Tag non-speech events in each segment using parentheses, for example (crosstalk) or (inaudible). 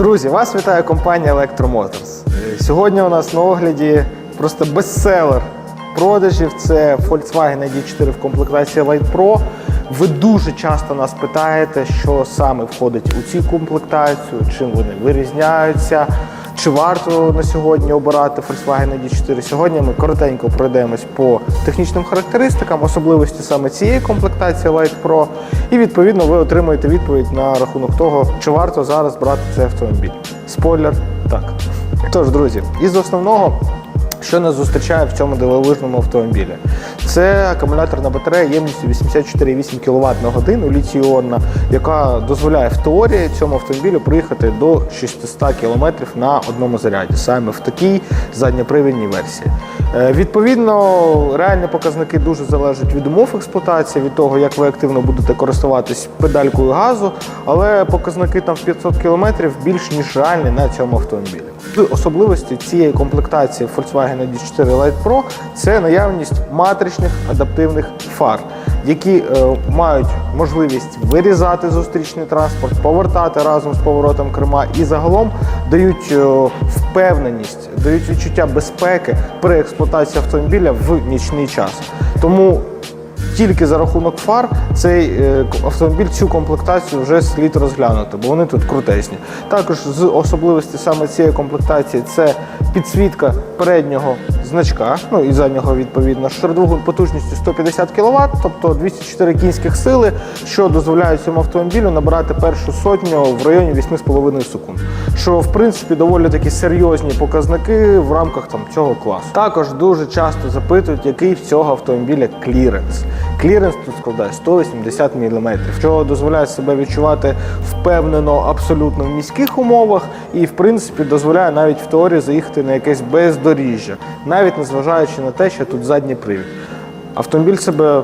Друзі, вас вітає компанія Motors. Сьогодні у нас на огляді просто бестселер продажів. Це Volkswagen ID4 в комплектації Light Pro. Ви дуже часто нас питаєте, що саме входить у цю комплектацію, чим вони вирізняються. Чи варто на сьогодні обирати Volkswagen ID4? Сьогодні ми коротенько пройдемось по технічним характеристикам, особливості саме цієї комплектації Light Pro, і відповідно ви отримаєте відповідь на рахунок того, чи варто зараз брати цей автомобіль. Спойлер, так. Тож, друзі, із основного. Що нас зустрічає в цьому дивовижному автомобілі? Це акумуляторна батарея ємністю 84,8 кВт на годину літій-іонна, яка дозволяє в теорії цьому автомобілю приїхати до 600 км на одному заряді, саме в такій задньопривідній версії. Е, Відповідно, реальні показники дуже залежать від умов експлуатації, від того, як ви активно будете користуватись педалькою газу, але показники там в 500 км більш ніж реальні на цьому автомобілі. Особливості цієї комплектації Volkswagen ID4 Light Pro це наявність матричних адаптивних фар, які е, мають можливість вирізати зустрічний транспорт, повертати разом з поворотом керма і загалом дають е, впевненість, дають відчуття безпеки при експлуатації автомобіля в нічний час. Тому тільки за рахунок фар цей е, автомобіль цю комплектацію вже слід розглянути, бо вони тут крутесні. Також з особливості саме цієї комплектації це підсвітка переднього значка, ну і заднього відповідно, шардовою потужністю 150 кВт, тобто 204 кінських сили, що дозволяє цьому автомобілю набирати першу сотню в районі 8,5 секунд. Що в принципі доволі такі серйозні показники в рамках там цього класу. Також дуже часто запитують, який в цього автомобіля кліренс. Кліренс тут складає 180 мм, що дозволяє себе відчувати впевнено абсолютно в міських умовах і, в принципі, дозволяє навіть в теорії заїхати на якесь бездоріжжя, навіть незважаючи на те, що тут задній привід. Автомобіль себе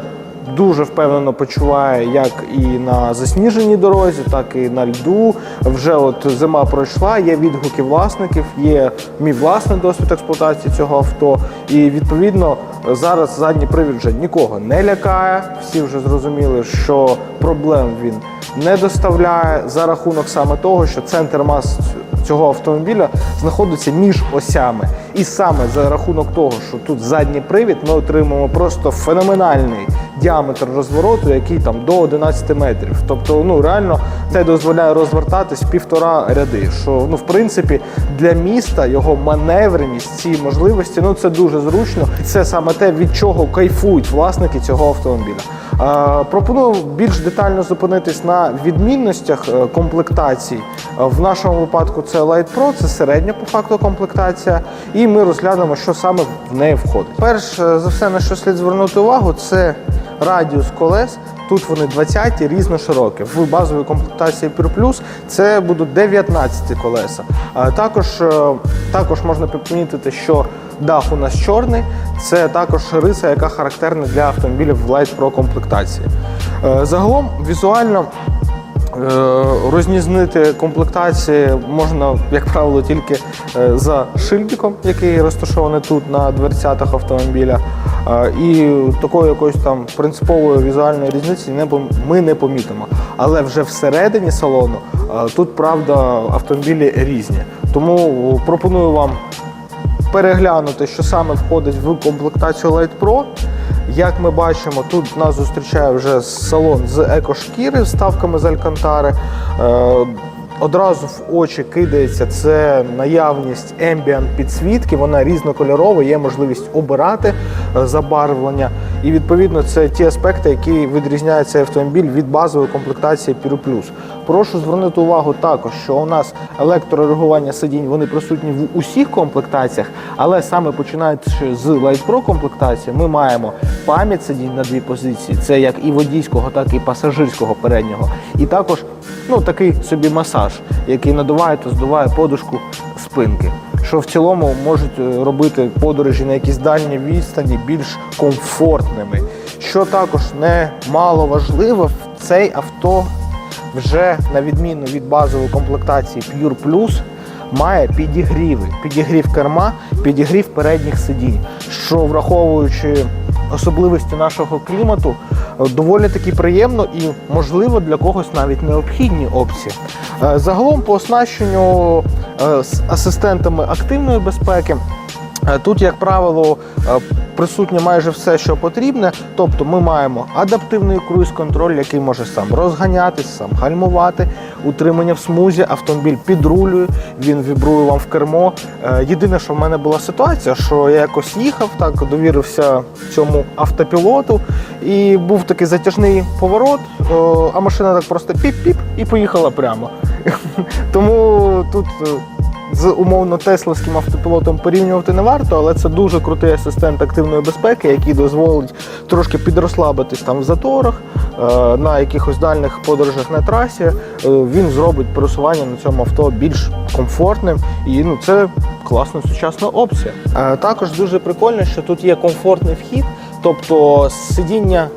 дуже впевнено почуває як і на засніженій дорозі, так і на льду. Вже от зима пройшла, є відгуки власників, є мій власний досвід експлуатації цього авто. І відповідно зараз задній привід вже нікого не лякає. Всі вже зрозуміли, що проблем він не доставляє за рахунок саме того, що центр мас цього автомобіля знаходиться між осями. І саме за рахунок того, що тут задній привід, ми отримуємо просто феноменальний діаметр розвороту, який там до 11 метрів. Тобто, ну реально це дозволяє розвертатись півтора ряди. Що ну, в принципі, для міста його маневреність, ці можливості, ну це дуже зручно. І це саме те, від чого кайфують власники цього автомобіля. Пропоную більш детально зупинитись на відмінностях е, комплектацій. Е, В нашому випадку це Light Pro, це середня по факту комплектація, і ми розглянемо, що саме в неї входить. Перш е, за все, на що слід звернути увагу, це радіус колес. Тут вони 20 різноширокі. В базовій комплектації Pure Plus це будуть 19 колеса. Також, е, також можна помітити, що дах у нас чорний. Це також риса, яка характерна для автомобілів в Light Pro комплектації. Е, Загалом візуально Рознізнити комплектації можна, як правило, тільки е, за шильдиком, який розташований тут на дверцятах автомобіля. Е, І такої якоїсь там принципової візуальної різниці ми не помітимо. Але вже всередині салону е, тут правда автомобілі різні. Тому пропоную вам переглянути, що саме входить в комплектацію Light Pro. Як ми бачимо, тут нас зустрічає вже салон з екошкіри, вставками з алькантари. Е, Одразу в очі кидається це наявність ambient підсвітки, вона різнокольорова, є можливість обирати е, забарвлення. І відповідно це ті аспекти, які відрізняють цей автомобіль від базової комплектації Pure Plus. Прошу звернути увагу також, що у нас електрорегулювання сидінь вони присутні в усіх комплектаціях, але саме починаючи з Light Pro комплектації, ми маємо пам'ять сидінь на дві позиції. Це як і водійського, так і пасажирського переднього. І також ну, такий собі масаж, який надуває та здуває подушку спинки. Що в цілому можуть е, робити подорожі на якісь дальні відстані більш комфортними. Що також немало важливо, цей авто вже на відміну від базової комплектації Pure Plus має підігріви. Підігрів керма, підігрів передніх сидінь, що враховуючи особливості нашого клімату, доволі таки приємно і, можливо, для когось навіть необхідні опції. Е, Загалом по оснащенню е, з асистентами активної безпеки. Е, Тут, як правило, е, присутнє майже все, що потрібне. Тобто ми маємо адаптивний круїз-контроль, який може сам розганятись, сам гальмувати, утримання в смузі, автомобіль підрулює, він вібрує вам в кермо. Е, Єдине, що в мене була ситуація, що я якось їхав, так довірився цьому автопілоту, і був такий затяжний поворот, а машина так просто піп-піп і поїхала прямо. (laughs) Тому тут. З умовно тесловським автопілотом порівнювати не варто, але це дуже крутий асистент активної безпеки, який дозволить трошки підрослабитись там в заторах, е, на якихось дальніх подорожах на трасі. Е, Він зробить пересування на цьому авто більш комфортним і ну це класна сучасна опція. Е, Також дуже прикольно, що тут є комфортний вхід, тобто сидіння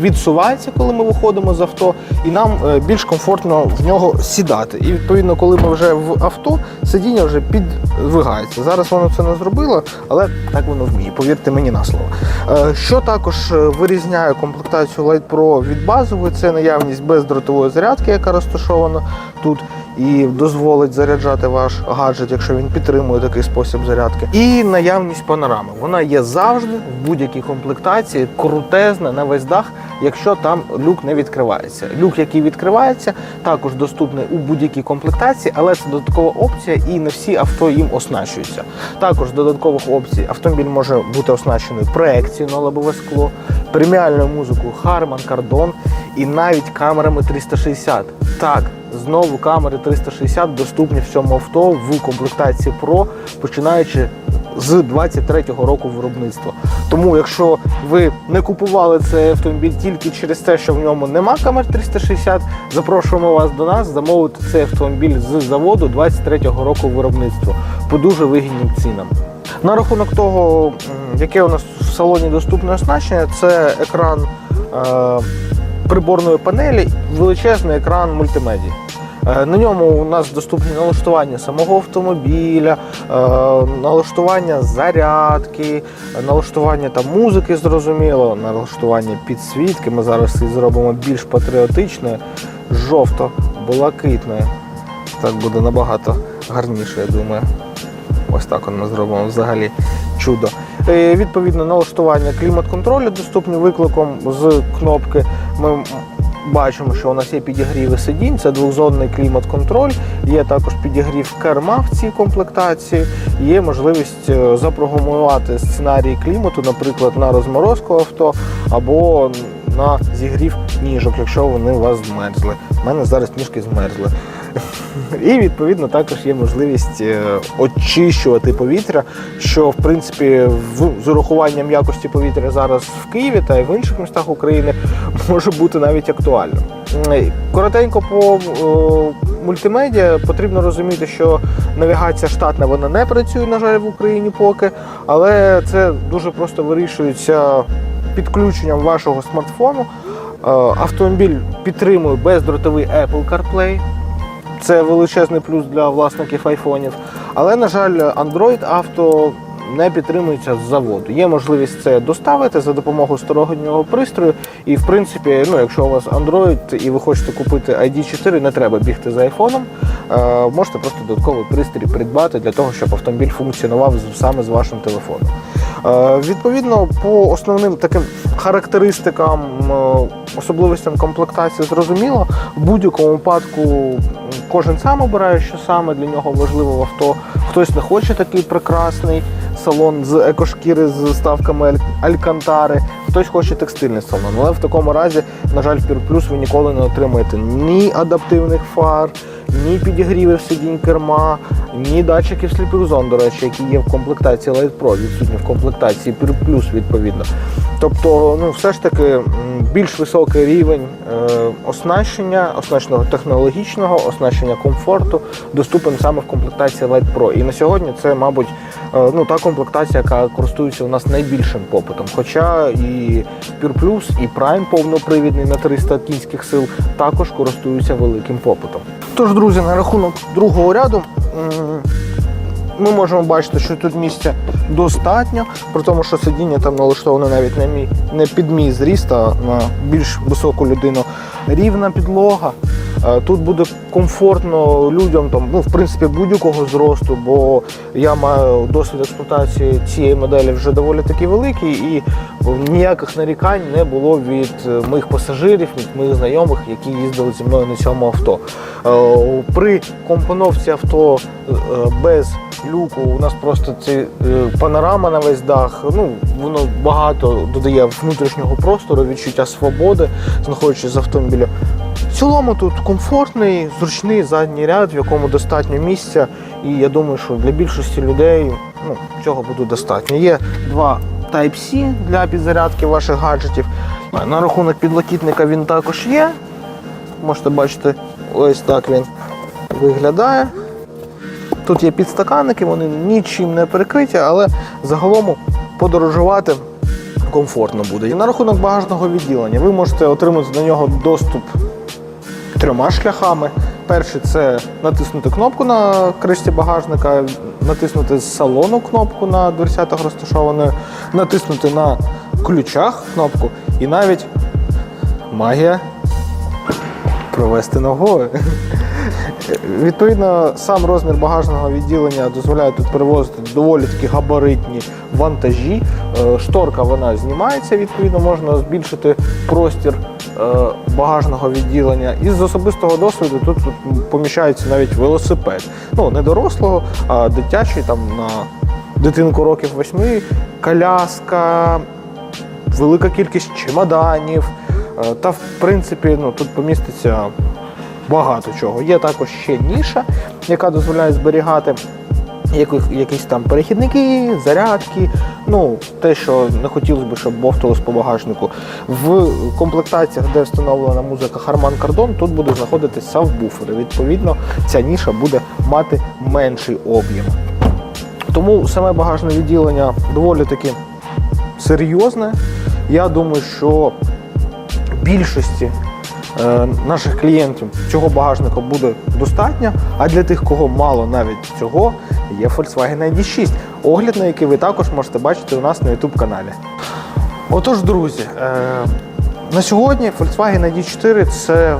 відсувається, коли ми виходимо з авто, і нам е, більш комфортно в нього сідати. І відповідно, коли ми вже в авто, сидіння вже підвигається. Зараз воно це не зробило, але так воно вміє. Повірте мені на слово. Е, Що також е, вирізняє комплектацію Light Pro від базової, це наявність бездротової зарядки, яка розташована тут. І дозволить заряджати ваш гаджет, якщо він підтримує такий спосіб зарядки. І наявність панорами. Вона є завжди в будь-якій комплектації, крутезна на весь дах, якщо там люк не відкривається. Люк, який відкривається, також доступний у будь-якій комплектації, але це додаткова опція, і не всі авто їм оснащуються. Також додаткових опцій автомобіль може бути оснащений проекцією на лобове скло, преміальною музикою Harman Kardon і навіть камерами 360. Так, знову камери 360 доступні в цьому авто в комплектації Pro, починаючи з 23-го року виробництва. Тому, якщо ви не купували цей автомобіль тільки через те, що в ньому нема камер 360, запрошуємо вас до нас замовити цей автомобіль з заводу 23-го року виробництва по дуже вигідним цінам. На рахунок того, яке у нас в салоні доступне оснащення, це екран е, приборної панелі, величезний екран мультимедії. Е, На ньому у нас доступні налаштування самого автомобіля, е, налаштування зарядки, налаштування там музики, зрозуміло, налаштування підсвітки. Ми зараз її зробимо більш патріотичною, жовто-блакитною. Так буде набагато гарніше, я думаю. Ось так ми зробимо взагалі чудо. Е, Відповідно, налаштування клімат-контролю доступні викликом з кнопки. Ми бачимо, що у нас є підігріви сидінь, це двохзонний клімат-контроль, є також підігрів керма в цій комплектації, є можливість е, запрограмувати сценарій клімату, наприклад, на розморозку авто або на зігрів ніжок, якщо вони у вас змерзли. У мене зараз ніжки змерзли. І відповідно також є можливість е, очищувати повітря, що в принципі з урахуванням якості повітря зараз в Києві та й в інших містах України (laughs) може бути навіть актуально. Коротенько по е, мультимедіа потрібно розуміти, що навігація штатна вона не працює, на жаль, в Україні поки, але це дуже просто вирішується підключенням вашого смартфону. Е, Автомобіль підтримує бездротовий Apple CarPlay. Це величезний плюс для власників айфонів. Але, на жаль, Android Auto не підтримується з заводу. Є можливість це доставити за допомогою стороннього пристрою. І, в принципі, ну, якщо у вас Android і ви хочете купити ID4, не треба бігти за айфоном. Е, можете просто додатковий пристрій придбати для того, щоб автомобіль функціонував саме з вашим телефоном. Е, Відповідно, по основним таким характеристикам, е, особливостям комплектації зрозуміло. В будь-якому випадку кожен сам обирає, що саме для нього важливо в авто. Хтось не хоче такий прекрасний салон з екошкіри з ставками алькантари, хтось хоче текстильний салон. Але в такому разі, на жаль, в Plus ви ніколи не отримаєте ні адаптивних фар, ні підігрівів сидінь керма, ні датчиків сліпих зон, до речі, які є в комплектації Light Pro, відсутні в комплектації Plus, відповідно. Тобто, ну все ж таки більш високий рівень е, оснащення, оснащеного технологічного, оснащення комфорту доступен саме в комплектації Light Pro. І на сьогодні це, мабуть, е, ну та комплектація, яка користується у нас найбільшим попитом. Хоча і Pure Plus, і Prime повнопривідний на 300 кінських сил також користуються великим попитом. Тож, друзі, на рахунок другого ряду. Ми можемо бачити, що тут місця достатньо, при тому, що сидіння там налаштоване навіть не, мій, не під мій зріст, а на більш високу людину. Рівна підлога. Е, Тут буде комфортно людям, там, ну, в принципі, будь-якого зросту, бо я маю досвід експлуатації цієї моделі вже доволі таки великий, і ніяких нарікань не було від моїх пасажирів, від моїх знайомих, які їздили зі мною на цьому авто. Е, При компоновці авто е, без люку у нас просто це панорама на весь дах. Ну, воно багато додає внутрішнього простору, відчуття свободи, знаходячись з автомобіля. В цілому тут комфортний, зручний задній ряд, в якому достатньо місця. І я думаю, що для більшості людей ну, цього буде достатньо. Є два Type-C для підзарядки ваших гаджетів. На рахунок підлокітника він також є. Можете бачити, ось так він виглядає. Тут є підстаканники, вони нічим не перекриті, але загалом подорожувати комфортно буде. І на рахунок багажного відділення ви можете отримати до нього доступ трьома шляхами. Перший це натиснути кнопку на кришці багажника, натиснути з салону кнопку на дверцятах розташованою, натиснути на ключах кнопку і навіть магія провести ногою. (laughs) Відповідно, сам розмір багажного відділення дозволяє тут перевозити доволі такі габаритні вантажі. Е, Шторка вона знімається, відповідно, можна збільшити простір багажного відділення. І з особистого досвіду тут, тут поміщається навіть велосипед. Ну, не дорослого, а дитячий там на дитинку років восьми, коляска, велика кількість чемоданів. Е, Та, в принципі, ну, тут поміститься багато чого. Є також ще ніша, яка дозволяє зберігати яких, якісь там перехідники, зарядки, ну, те, що не хотілося б, щоб бовталось по багажнику. В комплектаціях, де встановлена музика Harman Kardon, тут буде знаходитись сабвуфери. Відповідно, ця ніша буде мати менший об'єм. Тому саме багажне відділення доволі таки серйозне. Я думаю, що більшості е, наших клієнтів цього багажника буде достатньо, а для тих, кого мало навіть цього, є Volkswagen ID6, огляд на який ви також можете бачити у нас на YouTube каналі. Отож, друзі, е, на сьогодні Volkswagen ID4 це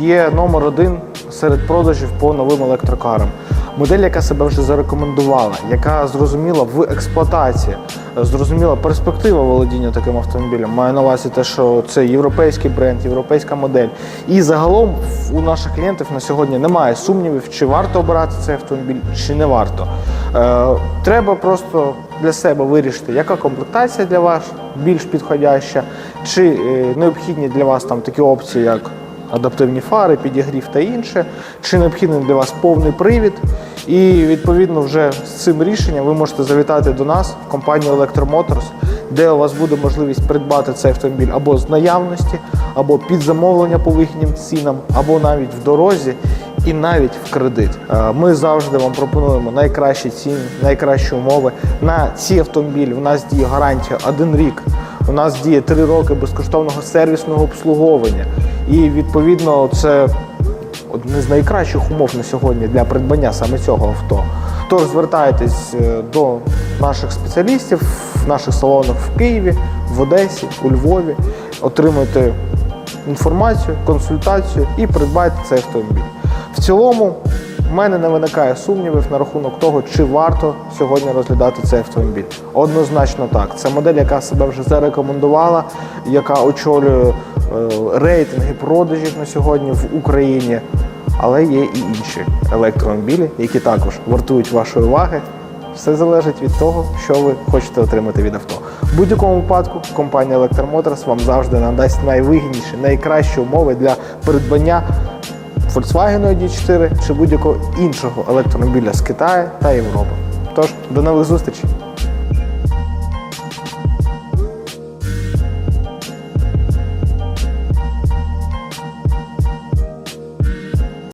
є номер один серед продажів по новим електрокарам. Модель, яка себе вже зарекомендувала, яка зрозуміла в експлуатації, зрозуміла перспектива володіння таким автомобілем. Маю на увазі те, що це європейський бренд, європейська модель. І загалом у наших клієнтів на сьогодні немає сумнівів, чи варто обирати цей автомобіль, чи не варто. Е, треба просто для себе вирішити, яка комплектація для вас більш підходяща, чи е, необхідні для вас там такі опції, як адаптивні фари, підігрів та інше, чи необхідний для вас повний привід. І відповідно вже з цим рішенням ви можете завітати до нас в компанію Electromotors, де у вас буде можливість придбати цей автомобіль або з наявності, або під замовлення по вигідним цінам, або навіть в дорозі. І навіть в кредит. Е, Ми завжди вам пропонуємо найкращі ціни, найкращі умови. На ці автомобілі у нас діє гарантія один рік. У нас діє три роки безкоштовного сервісного обслуговування. І відповідно це одне з найкращих умов на сьогодні для придбання саме цього авто. Тож звертайтесь е, до наших спеціалістів в наших салонах в Києві, в Одесі, у Львові, отримуйте інформацію, консультацію і придбайте цей автомобіль. В цілому, в мене не виникає сумнівів на рахунок того, чи варто сьогодні розглядати цей автомобіль. Однозначно так. Це модель, яка себе вже зарекомендувала, яка очолює е, рейтинги продажів на сьогодні в Україні. Але є і інші електромобілі, які також вартують вашої уваги. Все залежить від того, що ви хочете отримати від авто. В будь-якому випадку компанія Electromotors вам завжди надасть найвигідніші, найкращі умови для придбання Volkswagen ID4 чи будь-якого іншого електромобіля з Китаю та Європи. Тож, до нових зустрічей!